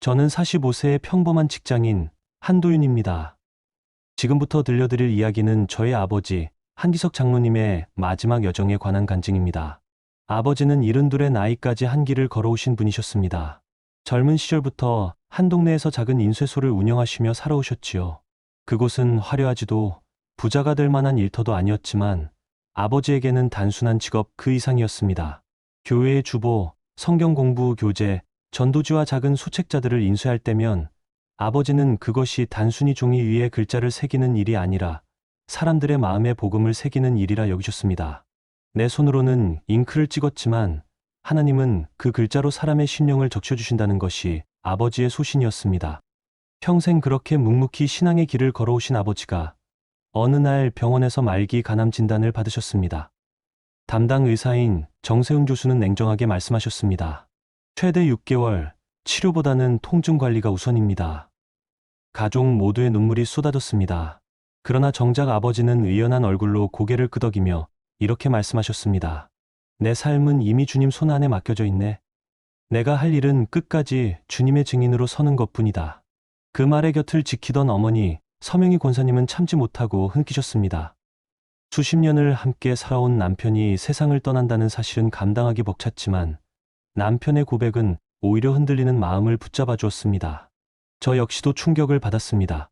저는 45세의 평범한 직장인 한도윤입니다. 지금부터 들려드릴 이야기는 저의 아버지 한기석 장로님의 마지막 여정에 관한 간증입니다. 아버지는 72의 나이까지 한 길을 걸어오신 분이셨습니다. 젊은 시절부터 한 동네에서 작은 인쇄소를 운영하시며 살아오셨지요. 그곳은 화려하지도 부자가 될 만한 일터도 아니었지만 아버지에게는 단순한 직업 그 이상이었습니다. 교회의 주보, 성경 공부 교재, 전도지와 작은 수책자들을 인쇄할 때면 아버지는 그것이 단순히 종이 위에 글자를 새기는 일이 아니라 사람들의 마음에 복음을 새기는 일이라 여기셨습니다. 내 손으로는 잉크를 찍었지만 하나님은 그 글자로 사람의 심령을 적셔주신다는 것이 아버지의 소신이었습니다. 평생 그렇게 묵묵히 신앙의 길을 걸어오신 아버지가 어느 날 병원에서 말기 간암 진단을 받으셨습니다. 담당 의사인 정세훈 교수는 냉정하게 말씀하셨습니다. 최대 6개월, 치료보다는 통증 관리가 우선입니다. 가족 모두의 눈물이 쏟아졌습니다. 그러나 정작 아버지는 의연한 얼굴로 고개를 끄덕이며 이렇게 말씀하셨습니다. 내 삶은 이미 주님 손 안에 맡겨져 있네. 내가 할 일은 끝까지 주님의 증인으로 서는 것 뿐이다. 그 말의 곁을 지키던 어머니, 서명희 권사님은 참지 못하고 흔기셨습니다. 수십 년을 함께 살아온 남편이 세상을 떠난다는 사실은 감당하기 벅찼지만 남편의 고백은 오히려 흔들리는 마음을 붙잡아 주었습니다. 저 역시도 충격을 받았습니다.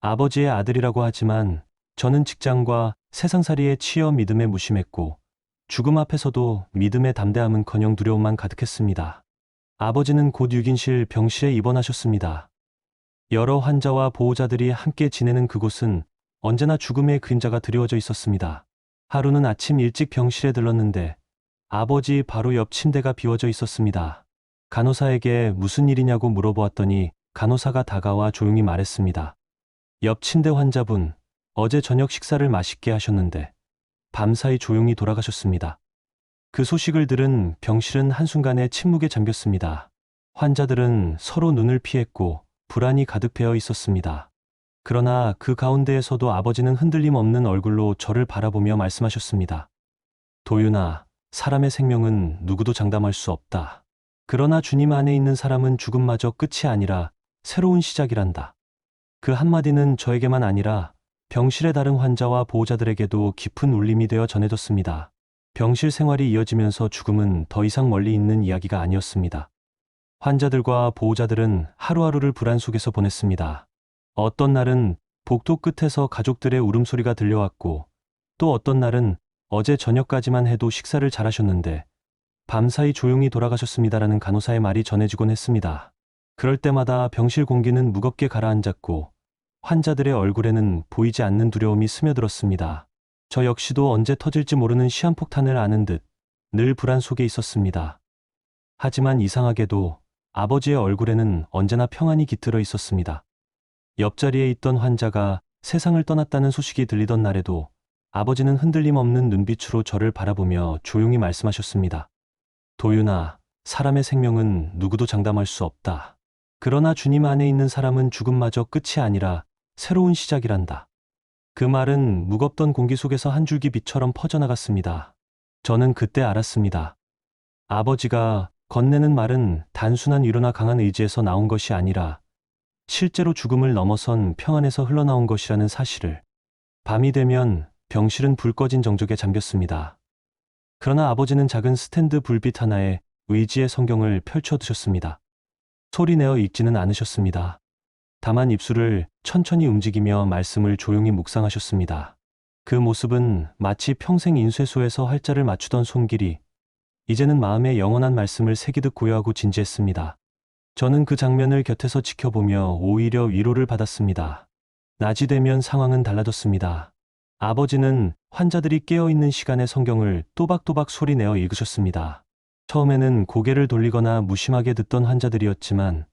아버지의 아들이라고 하지만 저는 직장과 세상살이에 치여 믿음에 무심했고 죽음 앞에서도 믿음의 담대함은커녕 두려움만 가득했습니다. 아버지는 곧 6인실 병실에 입원하셨습니다. 여러 환자와 보호자들이 함께 지내는 그곳은 언제나 죽음의 그림자가 드리워져 있었습니다. 하루는 아침 일찍 병실에 들렀는데 아버지 바로 옆 침대가 비워져 있었습니다. 간호사에게 무슨 일이냐고 물어보았더니 간호사가 다가와 조용히 말했습니다. 옆 침대 환자분, 어제 저녁 식사를 맛있게 하셨는데 밤사이 조용히 돌아가셨습니다. 그 소식을 들은 병실은 한순간에 침묵에 잠겼습니다. 환자들은 서로 눈을 피했고 불안이 가득 배어 있었습니다. 그러나 그 가운데에서도 아버지는 흔들림 없는 얼굴로 저를 바라보며 말씀하셨습니다. 도윤아, 사람의 생명은 누구도 장담할 수 없다. 그러나 주님 안에 있는 사람은 죽음마저 끝이 아니라 새로운 시작이란다. 그 한마디는 저에게만 아니라 병실의 다른 환자와 보호자들에게도 깊은 울림이 되어 전해졌습니다. 병실 생활이 이어지면서 죽음은 더 이상 멀리 있는 이야기가 아니었습니다. 환자들과 보호자들은 하루하루를 불안 속에서 보냈습니다. 어떤 날은 복도 끝에서 가족들의 울음소리가 들려왔고 또 어떤 날은 어제 저녁까지만 해도 식사를 잘하셨는데 밤사이 조용히 돌아가셨습니다라는 간호사의 말이 전해지곤 했습니다. 그럴 때마다 병실 공기는 무겁게 가라앉았고 환자들의 얼굴에는 보이지 않는 두려움이 스며들었습니다. 저 역시도 언제 터질지 모르는 시한폭탄을 아는 듯 늘 불안 속에 있었습니다. 하지만 이상하게도 아버지의 얼굴에는 언제나 평안이 깃들어 있었습니다. 옆자리에 있던 환자가 세상을 떠났다는 소식이 들리던 날에도 아버지는 흔들림 없는 눈빛으로 저를 바라보며 조용히 말씀하셨습니다. 도윤아, 사람의 생명은 누구도 장담할 수 없다. 그러나 주님 안에 있는 사람은 죽음마저 끝이 아니라 새로운 시작이란다. 그 말은 무겁던 공기 속에서 한 줄기 빛처럼 퍼져나갔습니다. 저는 그때 알았습니다. 아버지가 건네는 말은 단순한 위로나 강한 의지에서 나온 것이 아니라 실제로 죽음을 넘어선 평안에서 흘러나온 것이라는 사실을 밤이 되면 병실은 불 꺼진 정적에 잠겼습니다. 그러나 아버지는 작은 스탠드 불빛 하나에 의지의 성경을 펼쳐두셨습니다. 소리내어 읽지는 않으셨습니다. 다만 입술을 천천히 움직이며 말씀을 조용히 묵상하셨습니다. 그 모습은 마치 평생 인쇄소에서 활자를 맞추던 손길이 이제는 마음에 영원한 말씀을 새기듯 고요하고 진지했습니다. 저는 그 장면을 곁에서 지켜보며 오히려 위로를 받았습니다. 낮이 되면 상황은 달라졌습니다. 아버지는 환자들이 깨어있는 시간에 성경을 또박또박 소리내어 읽으셨습니다. 처음에는 고개를 돌리거나 무심하게 듣던 환자들이었지만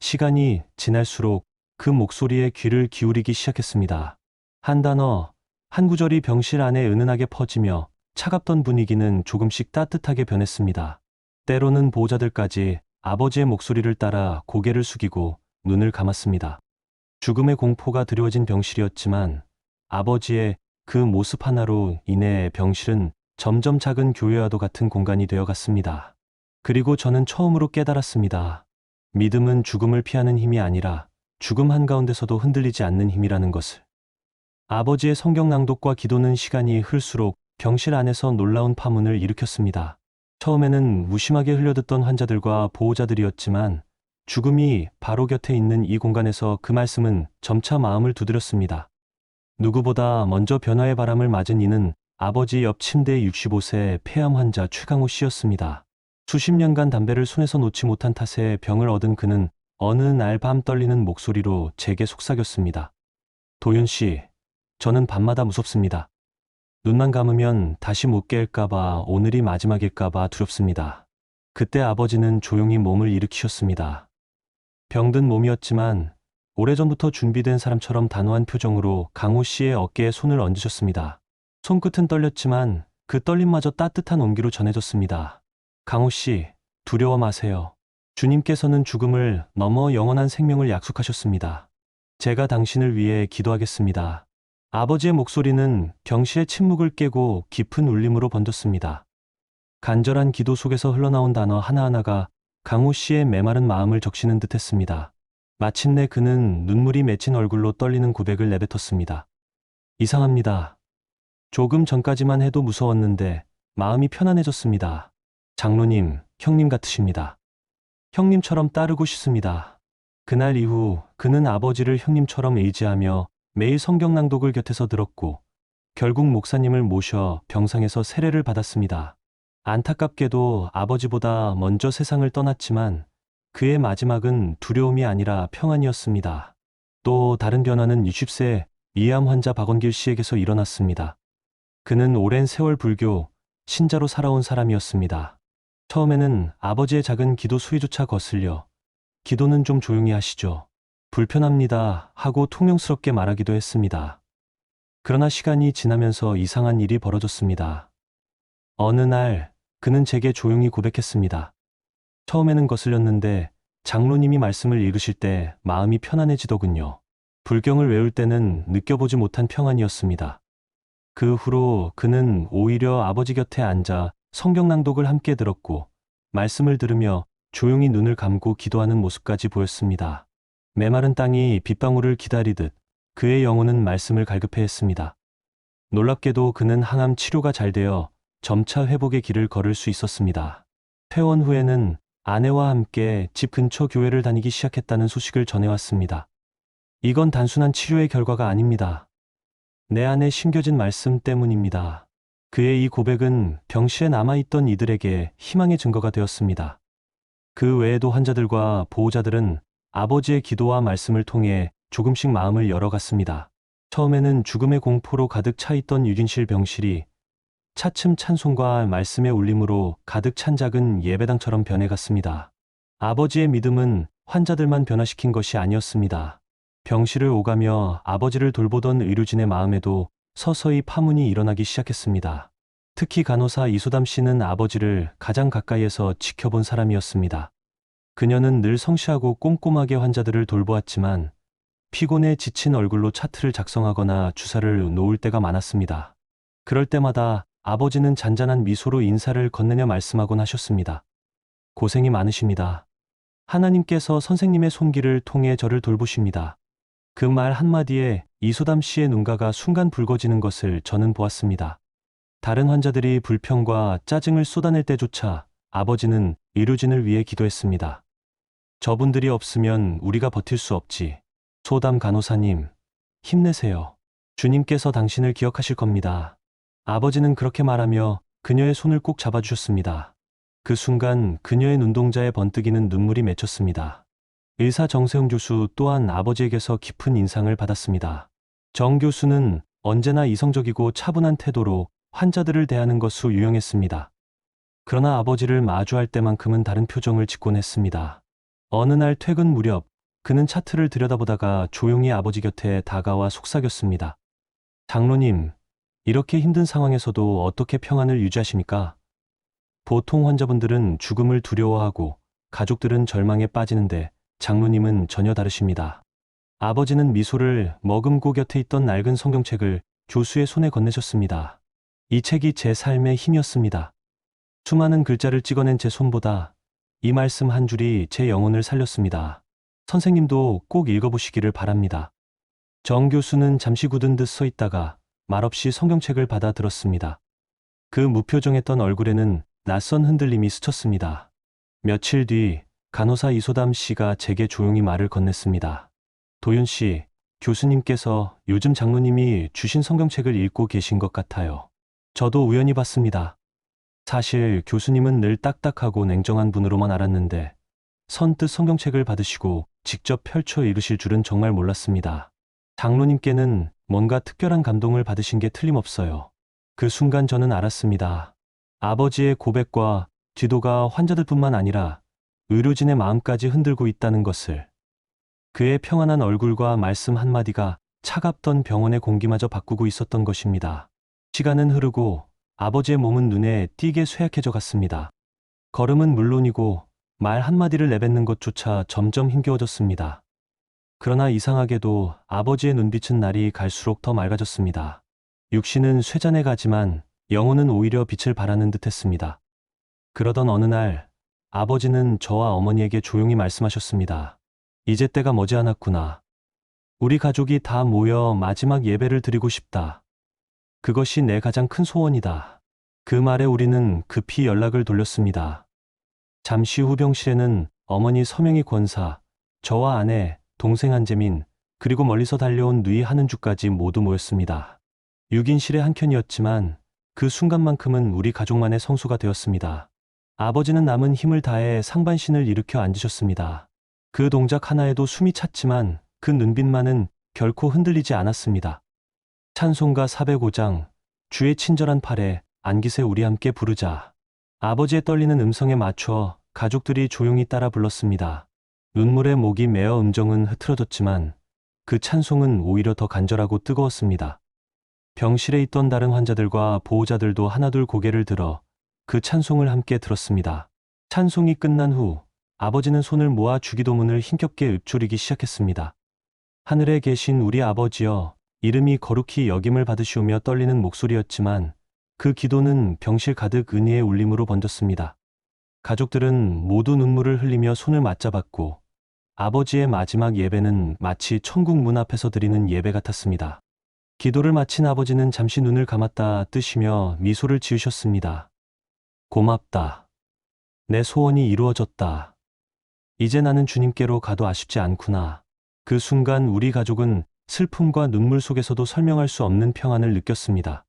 시간이 지날수록 그 목소리에 귀를 기울이기 시작했습니다. 한 단어, 한 구절이 병실 안에 은은하게 퍼지며 차갑던 분위기는 조금씩 따뜻하게 변했습니다. 때로는 보호자들까지 아버지의 목소리를 따라 고개를 숙이고 눈을 감았습니다. 죽음의 공포가 드리워진 병실이었지만 아버지의 그 모습 하나로 인해 병실은 점점 작은 교회와도 같은 공간이 되어 갔습니다. 그리고 저는 처음으로 깨달았습니다. 믿음은 죽음을 피하는 힘이 아니라 죽음 한가운데서도 흔들리지 않는 힘이라는 것을. 아버지의 성경 낭독과 기도는 시간이 흘수록 병실 안에서 놀라운 파문을 일으켰습니다. 처음에는 무심하게 흘려듣던 환자들과 보호자들이었지만 죽음이 바로 곁에 있는 이 공간에서 그 말씀은 점차 마음을 두드렸습니다. 누구보다 먼저 변화의 바람을 맞은 이는 아버지 옆 침대 65세 폐암 환자 최강호 씨였습니다. 수십 년간 담배를 손에서 놓지 못한 탓에 병을 얻은 그는 어느 날 밤 떨리는 목소리로 제게 속삭였습니다. 도윤 씨, 저는 밤마다 무섭습니다. 눈만 감으면 다시 못 깰까봐 오늘이 마지막일까봐 두렵습니다. 그때 아버지는 조용히 몸을 일으키셨습니다. 병든 몸이었지만 오래전부터 준비된 사람처럼 단호한 표정으로 강호 씨의 어깨에 손을 얹으셨습니다. 손끝은 떨렸지만 그 떨림마저 따뜻한 온기로 전해졌습니다. 강호 씨, 두려워 마세요. 주님께서는 죽음을 넘어 영원한 생명을 약속하셨습니다. 제가 당신을 위해 기도하겠습니다. 아버지의 목소리는 경시의 침묵을 깨고 깊은 울림으로 번졌습니다. 간절한 기도 속에서 흘러나온 단어 하나하나가 강호 씨의 메마른 마음을 적시는 듯 했습니다. 마침내 그는 눈물이 맺힌 얼굴로 떨리는 고백을 내뱉었습니다. 이상합니다. 조금 전까지만 해도 무서웠는데 마음이 편안해졌습니다. 장로님, 형님 같으십니다. 형님처럼 따르고 싶습니다. 그날 이후 그는 아버지를 형님처럼 의지하며 매일 성경 낭독을 곁에서 들었고 결국 목사님을 모셔 병상에서 세례를 받았습니다. 안타깝게도 아버지보다 먼저 세상을 떠났지만 그의 마지막은 두려움이 아니라 평안이었습니다. 또 다른 변화는 60세 이암 환자 박원길 씨에게서 일어났습니다. 그는 오랜 세월 불교, 신자로 살아온 사람이었습니다. 처음에는 아버지의 작은 기도 수위조차 거슬려 기도는 좀 조용히 하시죠. 불편합니다 하고 통용스럽게 말하기도 했습니다. 그러나 시간이 지나면서 이상한 일이 벌어졌습니다. 어느 날 그는 제게 조용히 고백했습니다. 처음에는 거슬렸는데 장로님이 말씀을 읽으실 때 마음이 편안해지더군요. 불경을 외울 때는 느껴보지 못한 평안이었습니다. 그 후로 그는 오히려 아버지 곁에 앉아 성경 낭독을 함께 들었고 말씀을 들으며 조용히 눈을 감고 기도하는 모습까지 보였습니다. 메마른 땅이 빗방울을 기다리듯 그의 영혼은 말씀을 갈급해 했습니다. 놀랍게도 그는 항암 치료가 잘 되어 점차 회복의 길을 걸을 수 있었습니다. 퇴원 후에는 아내와 함께 집 근처 교회를 다니기 시작했다는 소식을 전해왔습니다. 이건 단순한 치료의 결과가 아닙니다. 내 안에 심겨진 말씀 때문입니다. 그의 이 고백은 병실에 남아있던 이들에게 희망의 증거가 되었습니다. 그 외에도 환자들과 보호자들은 아버지의 기도와 말씀을 통해 조금씩 마음을 열어갔습니다. 처음에는 죽음의 공포로 가득 차 있던 유진실 병실이 차츰 찬송과 말씀의 울림으로 가득 찬 작은 예배당처럼 변해갔습니다. 아버지의 믿음은 환자들만 변화시킨 것이 아니었습니다. 병실을 오가며 아버지를 돌보던 의료진의 마음에도 서서히 파문이 일어나기 시작했습니다. 특히 간호사 이소담 씨는 아버지를 가장 가까이에서 지켜본 사람이었습니다. 그녀는 늘 성실하고 꼼꼼하게 환자들을 돌보았지만 피곤해 지친 얼굴로 차트를 작성하거나 주사를 놓을 때가 많았습니다. 그럴 때마다 아버지는 잔잔한 미소로 인사를 건네며 말씀하곤 하셨습니다. 고생이 많으십니다. 하나님께서 선생님의 손길을 통해 저를 돌보십니다. 그 말 한마디에 이소담 씨의 눈가가 순간 붉어지는 것을 저는 보았습니다. 다른 환자들이 불평과 짜증을 쏟아낼 때조차 아버지는 의료진을 위해 기도했습니다. 저분들이 없으면 우리가 버틸 수 없지. 소담 간호사님, 힘내세요. 주님께서 당신을 기억하실 겁니다. 아버지는 그렇게 말하며 그녀의 손을 꼭 잡아주셨습니다. 그 순간 그녀의 눈동자에 번뜩이는 눈물이 맺혔습니다. 의사 정세웅 교수 또한 아버지에게서 깊은 인상을 받았습니다. 정 교수는 언제나 이성적이고 차분한 태도로 환자들을 대하는 것으로 유명했습니다. 그러나 아버지를 마주할 때만큼은 다른 표정을 짓곤 했습니다. 어느 날 퇴근 무렵 그는 차트를 들여다보다가 조용히 아버지 곁에 다가와 속삭였습니다. 장로님, 이렇게 힘든 상황에서도 어떻게 평안을 유지하십니까? 보통 환자분들은 죽음을 두려워하고 가족들은 절망에 빠지는데 장로님은 전혀 다르십니다. 아버지는 미소를 머금고 곁에 있던 낡은 성경책을 교수의 손에 건네셨습니다. 이 책이 제 삶의 힘이었습니다. 수많은 글자를 찍어낸 제 손보다 이 말씀 한 줄이 제 영혼을 살렸습니다. 선생님도 꼭 읽어보시기를 바랍니다. 정 교수는 잠시 굳은 듯 서 있다가 말없이 성경책을 받아 들었습니다. 그 무표정했던 얼굴에는 낯선 흔들림이 스쳤습니다. 며칠 뒤 간호사 이소담 씨가 제게 조용히 말을 건넸습니다. 도윤 씨, 교수님께서 요즘 장로님이 주신 성경책을 읽고 계신 것 같아요. 저도 우연히 봤습니다. 사실 교수님은 늘 딱딱하고 냉정한 분으로만 알았는데 선뜻 성경책을 받으시고 직접 펼쳐 읽으실 줄은 정말 몰랐습니다. 장로님께는 뭔가 특별한 감동을 받으신 게 틀림없어요. 그 순간 저는 알았습니다. 아버지의 고백과 기도가 환자들뿐만 아니라 의료진의 마음까지 흔들고 있다는 것을. 그의 평안한 얼굴과 말씀 한마디가 차갑던 병원의 공기마저 바꾸고 있었던 것입니다. 시간은 흐르고 아버지의 몸은 눈에 띄게 쇠약해져 갔습니다. 걸음은 물론이고 말 한마디를 내뱉는 것조차 점점 힘겨워졌습니다. 그러나 이상하게도 아버지의 눈빛은 날이 갈수록 더 맑아졌습니다. 육신은 쇠잔해 가지만 영혼은 오히려 빛을 발하는 듯 했습니다. 그러던 어느 날 아버지는 저와 어머니에게 조용히 말씀하셨습니다. 이제 때가 머지않았구나. 우리 가족이 다 모여 마지막 예배를 드리고 싶다. 그것이 내 가장 큰 소원이다. 그 말에 우리는 급히 연락을 돌렸습니다. 잠시 후 병실에는 어머니 서명희 권사, 저와 아내, 동생 한재민, 그리고 멀리서 달려온 누이 한은주까지 모두 모였습니다. 6인실의 한켠이었지만 그 순간만큼은 우리 가족만의 성수가 되었습니다. 아버지는 남은 힘을 다해 상반신을 일으켜 앉으셨습니다. 그 동작 하나에도 숨이 찼지만 그 눈빛만은 결코 흔들리지 않았습니다. 찬송가 405장, 주의 친절한 팔에 안기세 우리 함께 부르자. 아버지의 떨리는 음성에 맞춰 가족들이 조용히 따라 불렀습니다. 눈물에 목이 메어 음정은 흐트러졌지만 그 찬송은 오히려 더 간절하고 뜨거웠습니다. 병실에 있던 다른 환자들과 보호자들도 하나둘 고개를 들어 그 찬송을 함께 들었습니다. 찬송이 끝난 후 아버지는 손을 모아 주기도문을 힘겹게 읊조리기 시작했습니다. 하늘에 계신 우리 아버지여 이름이 거룩히 여김을 받으시오며 떨리는 목소리였지만 그 기도는 병실 가득 은혜의 울림으로 번졌습니다. 가족들은 모두 눈물을 흘리며 손을 맞잡았고 아버지의 마지막 예배는 마치 천국 문 앞에서 드리는 예배 같았습니다. 기도를 마친 아버지는 잠시 눈을 감았다 뜨시며 미소를 지으셨습니다. 고맙다. 내 소원이 이루어졌다. 이제 나는 주님께로 가도 아쉽지 않구나. 그 순간 우리 가족은 슬픔과 눈물 속에서도 설명할 수 없는 평안을 느꼈습니다.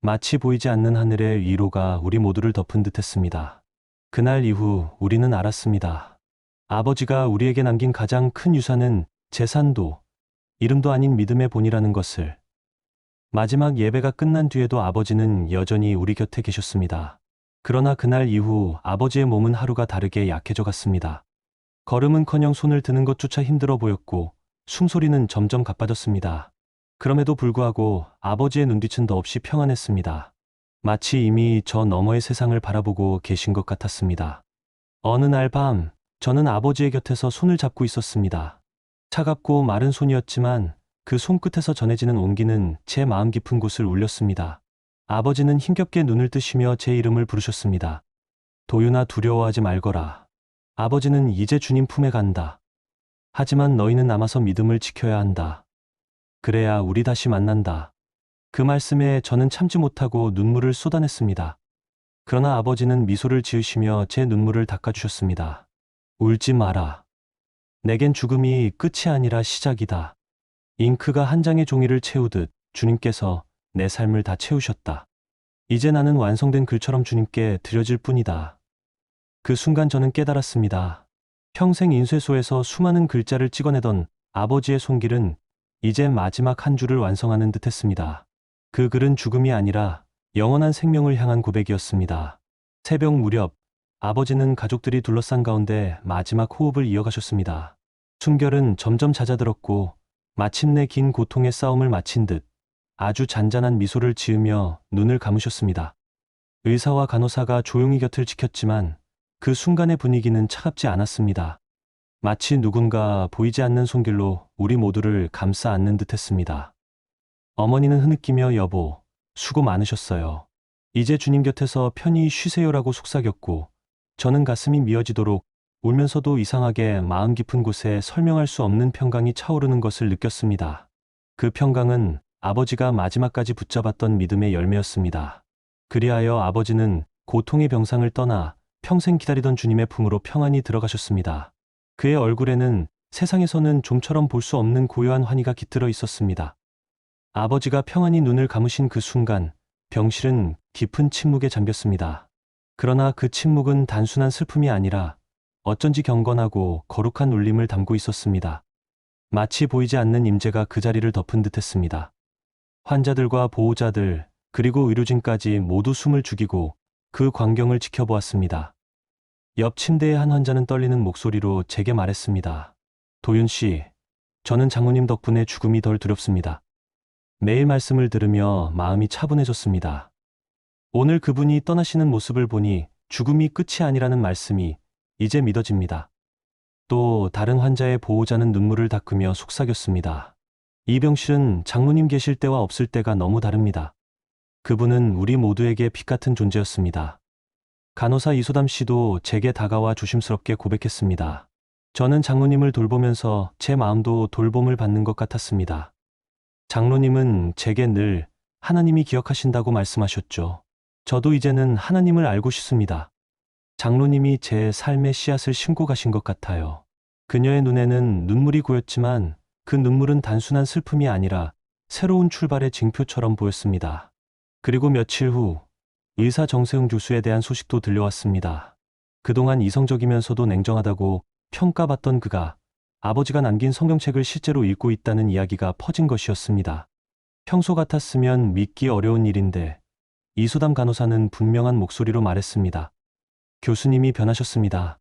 마치 보이지 않는 하늘의 위로가 우리 모두를 덮은 듯 했습니다. 그날 이후 우리는 알았습니다. 아버지가 우리에게 남긴 가장 큰 유산은 재산도, 이름도 아닌 믿음의 본이라는 것을. 마지막 예배가 끝난 뒤에도 아버지는 여전히 우리 곁에 계셨습니다. 그러나 그날 이후 아버지의 몸은 하루가 다르게 약해져 갔습니다. 걸음은커녕 손을 드는 것조차 힘들어 보였고 숨소리는 점점 가빠졌습니다. 그럼에도 불구하고 아버지의 눈빛은 더없이 평안했습니다. 마치 이미 저 너머의 세상을 바라보고 계신 것 같았습니다. 어느 날 밤, 저는 아버지의 곁에서 손을 잡고 있었습니다. 차갑고 마른 손이었지만 그 손끝에서 전해지는 온기는 제 마음 깊은 곳을 울렸습니다. 아버지는 힘겹게 눈을 뜨시며 제 이름을 부르셨습니다. 도윤아 두려워하지 말거라. 아버지는 이제 주님 품에 간다. 하지만 너희는 남아서 믿음을 지켜야 한다. 그래야 우리 다시 만난다. 그 말씀에 저는 참지 못하고 눈물을 쏟아냈습니다. 그러나 아버지는 미소를 지으시며 제 눈물을 닦아주셨습니다. 울지 마라. 내겐 죽음이 끝이 아니라 시작이다. 잉크가 한 장의 종이를 채우듯 주님께서 내 삶을 다 채우셨다. 이제 나는 완성된 글처럼 주님께 드려질 뿐이다. 그 순간 저는 깨달았습니다. 평생 인쇄소에서 수많은 글자를 찍어내던 아버지의 손길은 이제 마지막 한 줄을 완성하는 듯 했습니다. 그 글은 죽음이 아니라 영원한 생명을 향한 고백이었습니다. 새벽 무렵 아버지는 가족들이 둘러싼 가운데 마지막 호흡을 이어가셨습니다. 숨결은 점점 잦아들었고 마침내 긴 고통의 싸움을 마친 듯 아주 잔잔한 미소를 지으며 눈을 감으셨습니다. 의사와 간호사가 조용히 곁을 지켰지만 그 순간의 분위기는 차갑지 않았습니다. 마치 누군가 보이지 않는 손길로 우리 모두를 감싸 안는 듯 했습니다. 어머니는 흐느끼며 여보, 수고 많으셨어요. 이제 주님 곁에서 편히 쉬세요라고 속삭였고, 저는 가슴이 미어지도록 울면서도 이상하게 마음 깊은 곳에 설명할 수 없는 평강이 차오르는 것을 느꼈습니다. 그 평강은 아버지가 마지막까지 붙잡았던 믿음의 열매였습니다. 그리하여 아버지는 고통의 병상을 떠나 평생 기다리던 주님의 품으로 평안히 들어가셨습니다. 그의 얼굴에는 세상에서는 좀처럼 볼 수 없는 고요한 환희가 깃들어 있었습니다. 아버지가 평안히 눈을 감으신 그 순간 병실은 깊은 침묵에 잠겼습니다. 그러나 그 침묵은 단순한 슬픔이 아니라 어쩐지 경건하고 거룩한 울림을 담고 있었습니다. 마치 보이지 않는 임재가 그 자리를 덮은 듯했습니다. 환자들과 보호자들 그리고 의료진까지 모두 숨을 죽이고 그 광경을 지켜보았습니다. 옆 침대의 한 환자는 떨리는 목소리로 제게 말했습니다. 도윤 씨, 저는 장모님 덕분에 죽음이 덜 두렵습니다. 매일 말씀을 들으며 마음이 차분해졌습니다. 오늘 그분이 떠나시는 모습을 보니 죽음이 끝이 아니라는 말씀이 이제 믿어집니다. 또 다른 환자의 보호자는 눈물을 닦으며 속삭였습니다. 이 병실은 장모님 계실 때와 없을 때가 너무 다릅니다. 그분은 우리 모두에게 빛 같은 존재였습니다. 간호사 이소담 씨도 제게 다가와 조심스럽게 고백했습니다. 저는 장로님을 돌보면서 제 마음도 돌봄을 받는 것 같았습니다. 장로님은 제게 늘 하나님이 기억하신다고 말씀하셨죠. 저도 이제는 하나님을 알고 싶습니다. 장로님이 제 삶의 씨앗을 심고 가신 것 같아요. 그녀의 눈에는 눈물이 고였지만 그 눈물은 단순한 슬픔이 아니라 새로운 출발의 징표처럼 보였습니다. 그리고 며칠 후 의사 정세웅 교수에 대한 소식도 들려왔습니다. 그동안 이성적이면서도 냉정하다고 평가받던 그가 아버지가 남긴 성경책을 실제로 읽고 있다는 이야기가 퍼진 것이었습니다. 평소 같았으면 믿기 어려운 일인데 이소담 간호사는 분명한 목소리로 말했습니다. 교수님이 변하셨습니다.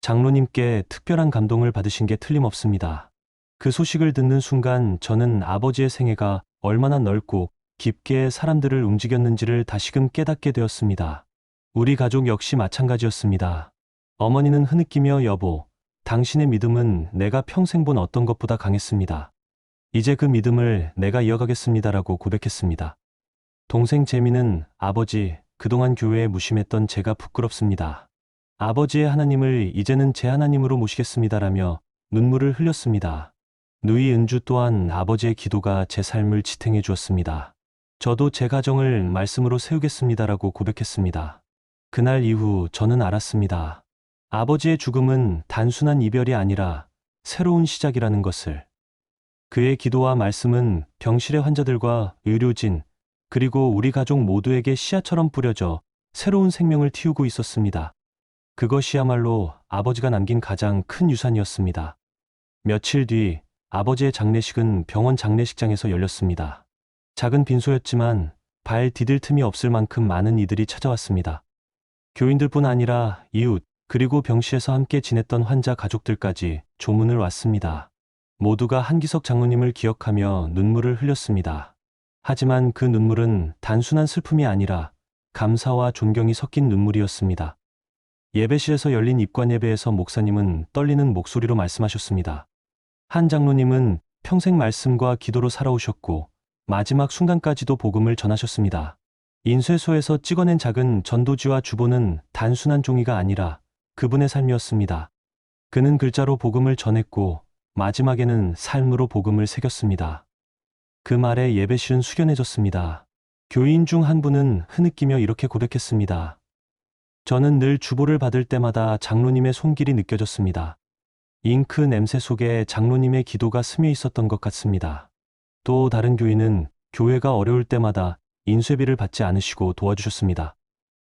장로님께 특별한 감동을 받으신 게 틀림없습니다. 그 소식을 듣는 순간 저는 아버지의 생애가 얼마나 넓고 깊게 사람들을 움직였는지를 다시금 깨닫게 되었습니다. 우리 가족 역시 마찬가지였습니다. 어머니는 흐느끼며 여보, 당신의 믿음은 내가 평생 본 어떤 것보다 강했습니다. 이제 그 믿음을 내가 이어가겠습니다라고 고백했습니다. 동생 재미는 아버지, 그동안 교회에 무심했던 제가 부끄럽습니다. 아버지의 하나님을 이제는 제 하나님으로 모시겠습니다라며 눈물을 흘렸습니다. 누이 은주 또한 아버지의 기도가 제 삶을 지탱해 주었습니다. 저도 제 가정을 말씀으로 세우겠습니다라고 고백했습니다. 그날 이후 저는 알았습니다. 아버지의 죽음은 단순한 이별이 아니라 새로운 시작이라는 것을. 그의 기도와 말씀은 병실의 환자들과 의료진, 그리고 우리 가족 모두에게 씨앗처럼 뿌려져 새로운 생명을 틔우고 있었습니다. 그것이야말로 아버지가 남긴 가장 큰 유산이었습니다. 며칠 뒤 아버지의 장례식은 병원 장례식장에서 열렸습니다. 작은 빈소였지만 발 디딜 틈이 없을 만큼 많은 이들이 찾아왔습니다. 교인들뿐 아니라 이웃, 그리고 병실에서 함께 지냈던 환자 가족들까지 조문을 왔습니다. 모두가 한기석 장로님을 기억하며 눈물을 흘렸습니다. 하지만 그 눈물은 단순한 슬픔이 아니라 감사와 존경이 섞인 눈물이었습니다. 예배실에서 열린 입관 예배에서 목사님은 떨리는 목소리로 말씀하셨습니다. 한 장로님은 평생 말씀과 기도로 살아오셨고 마지막 순간까지도 복음을 전하셨습니다. 인쇄소에서 찍어낸 작은 전도지와 주보는 단순한 종이가 아니라 그분의 삶이었습니다. 그는 글자로 복음을 전했고 마지막에는 삶으로 복음을 새겼습니다. 그 말에 예배실은 숙연해졌습니다. 교인 중 한 분은 흐느끼며 이렇게 고백했습니다. 저는 늘 주보를 받을 때마다 장로님의 손길이 느껴졌습니다. 잉크 냄새 속에 장로님의 기도가 스며 있었던 것 같습니다. 또 다른 교인은 교회가 어려울 때마다 인쇄비를 받지 않으시고 도와주셨습니다.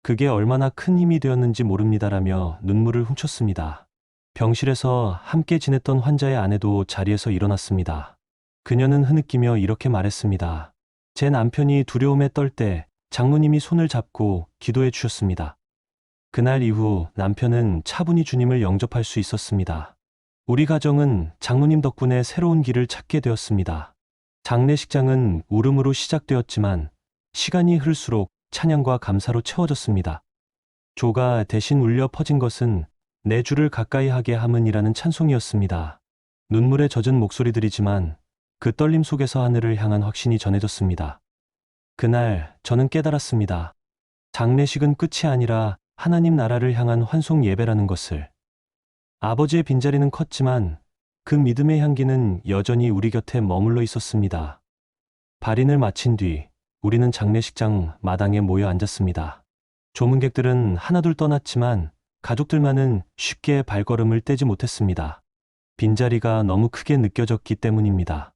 그게 얼마나 큰 힘이 되었는지 모릅니다라며 눈물을 훔쳤습니다. 병실에서 함께 지냈던 환자의 아내도 자리에서 일어났습니다. 그녀는 흐느끼며 이렇게 말했습니다. 제 남편이 두려움에 떨 때 장로님이 손을 잡고 기도해 주셨습니다. 그날 이후 남편은 차분히 주님을 영접할 수 있었습니다. 우리 가정은 장로님 덕분에 새로운 길을 찾게 되었습니다. 장례식장은 울음으로 시작되었지만 시간이 흐를수록 찬양과 감사로 채워졌습니다. 조가 대신 울려 퍼진 것은 내 주를 가까이 하게 함은이라는 찬송이었습니다. 눈물에 젖은 목소리들이지만 그 떨림 속에서 하늘을 향한 확신이 전해졌습니다. 그날 저는 깨달았습니다. 장례식은 끝이 아니라 하나님 나라를 향한 환송 예배라는 것을. 아버지의 빈자리는 컸지만 그 믿음의 향기는 여전히 우리 곁에 머물러 있었습니다. 발인을 마친 뒤 우리는 장례식장 마당에 모여 앉았습니다. 조문객들은 하나둘 떠났지만 가족들만은 쉽게 발걸음을 떼지 못했습니다. 빈자리가 너무 크게 느껴졌기 때문입니다.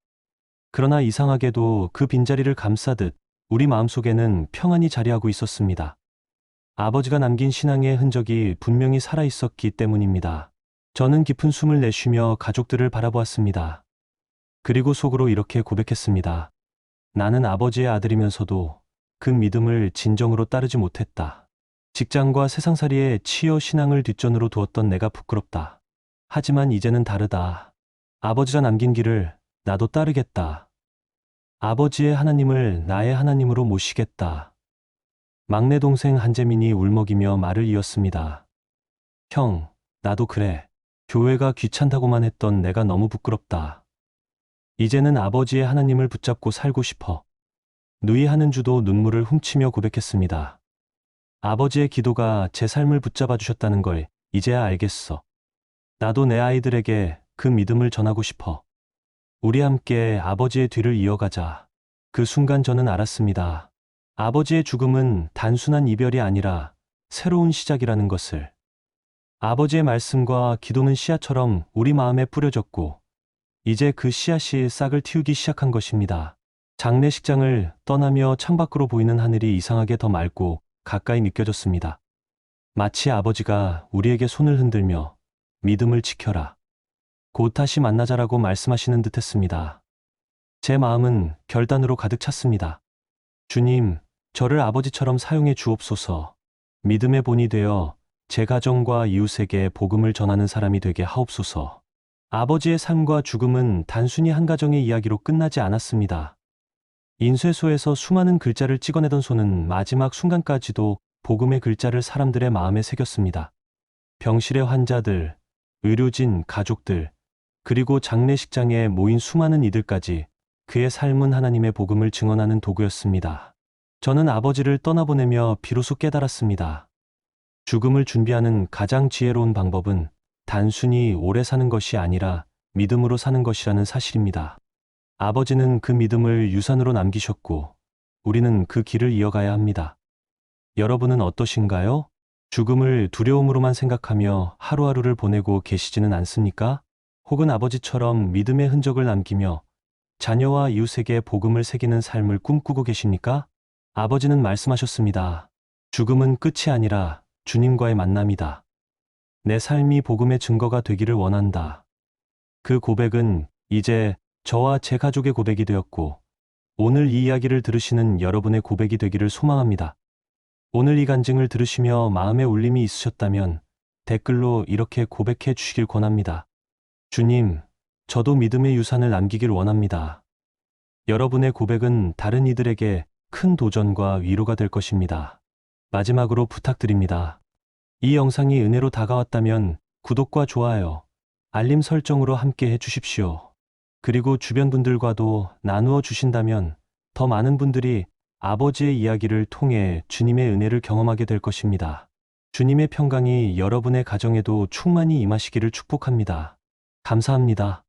그러나 이상하게도 그 빈자리를 감싸듯 우리 마음속에는 평안이 자리하고 있었습니다. 아버지가 남긴 신앙의 흔적이 분명히 살아 있었기 때문입니다. 저는 깊은 숨을 내쉬며 가족들을 바라보았습니다. 그리고 속으로 이렇게 고백했습니다. 나는 아버지의 아들이면서도 그 믿음을 진정으로 따르지 못했다. 직장과 세상살이에 치여 신앙을 뒷전으로 두었던 내가 부끄럽다. 하지만 이제는 다르다. 아버지가 남긴 길을 나도 따르겠다. 아버지의 하나님을 나의 하나님으로 모시겠다. 막내 동생 한재민이 울먹이며 말을 이었습니다. 형, 나도 그래. 교회가 귀찮다고만 했던 내가 너무 부끄럽다. 이제는 아버지의 하나님을 붙잡고 살고 싶어. 누이 하는 주도 눈물을 훔치며 고백했습니다. 아버지의 기도가 제 삶을 붙잡아 주셨다는 걸 이제야 알겠어. 나도 내 아이들에게 그 믿음을 전하고 싶어. 우리 함께 아버지의 뒤를 이어가자. 그 순간 저는 알았습니다. 아버지의 죽음은 단순한 이별이 아니라 새로운 시작이라는 것을. 아버지의 말씀과 기도는 씨앗처럼 우리 마음에 뿌려졌고, 이제 그 씨앗이 싹을 틔우기 시작한 것입니다. 장례식장을 떠나며 창밖으로 보이는 하늘이 이상하게 더 맑고 가까이 느껴졌습니다. 마치 아버지가 우리에게 손을 흔들며 믿음을 지켜라. 곧 다시 만나자라고 말씀하시는 듯 했습니다. 제 마음은 결단으로 가득 찼습니다. 주님, 저를 아버지처럼 사용해 주옵소서. 믿음의 본이 되어 제 가정과 이웃에게 복음을 전하는 사람이 되게 하옵소서. 아버지의 삶과 죽음은 단순히 한 가정의 이야기로 끝나지 않았습니다. 인쇄소에서 수많은 글자를 찍어내던 손은 마지막 순간까지도 복음의 글자를 사람들의 마음에 새겼습니다. 병실의 환자들, 의료진, 가족들, 그리고 장례식장에 모인 수많은 이들까지 그의 삶은 하나님의 복음을 증언하는 도구였습니다. 저는 아버지를 떠나보내며 비로소 깨달았습니다. 죽음을 준비하는 가장 지혜로운 방법은 단순히 오래 사는 것이 아니라 믿음으로 사는 것이라는 사실입니다. 아버지는 그 믿음을 유산으로 남기셨고, 우리는 그 길을 이어가야 합니다. 여러분은 어떠신가요? 죽음을 두려움으로만 생각하며 하루하루를 보내고 계시지는 않습니까? 혹은 아버지처럼 믿음의 흔적을 남기며 자녀와 이웃에게 복음을 새기는 삶을 꿈꾸고 계십니까? 아버지는 말씀하셨습니다. 죽음은 끝이 아니라 주님과의 만남이다. 내 삶이 복음의 증거가 되기를 원한다. 그 고백은 이제 저와 제 가족의 고백이 되었고, 오늘 이 이야기를 들으시는 여러분의 고백이 되기를 소망합니다. 오늘 이 간증을 들으시며 마음에 울림이 있으셨다면 댓글로 이렇게 고백해 주시길 권합니다. 주님, 저도 믿음의 유산을 남기길 원합니다. 여러분의 고백은 다른 이들에게 큰 도전과 위로가 될 것입니다. 마지막으로 부탁드립니다. 이 영상이 은혜로 다가왔다면 구독과 좋아요, 알림 설정으로 함께 해주십시오. 그리고 주변 분들과도 나누어 주신다면 더 많은 분들이 아버지의 이야기를 통해 주님의 은혜를 경험하게 될 것입니다. 주님의 평강이 여러분의 가정에도 충만히 임하시기를 축복합니다. 감사합니다.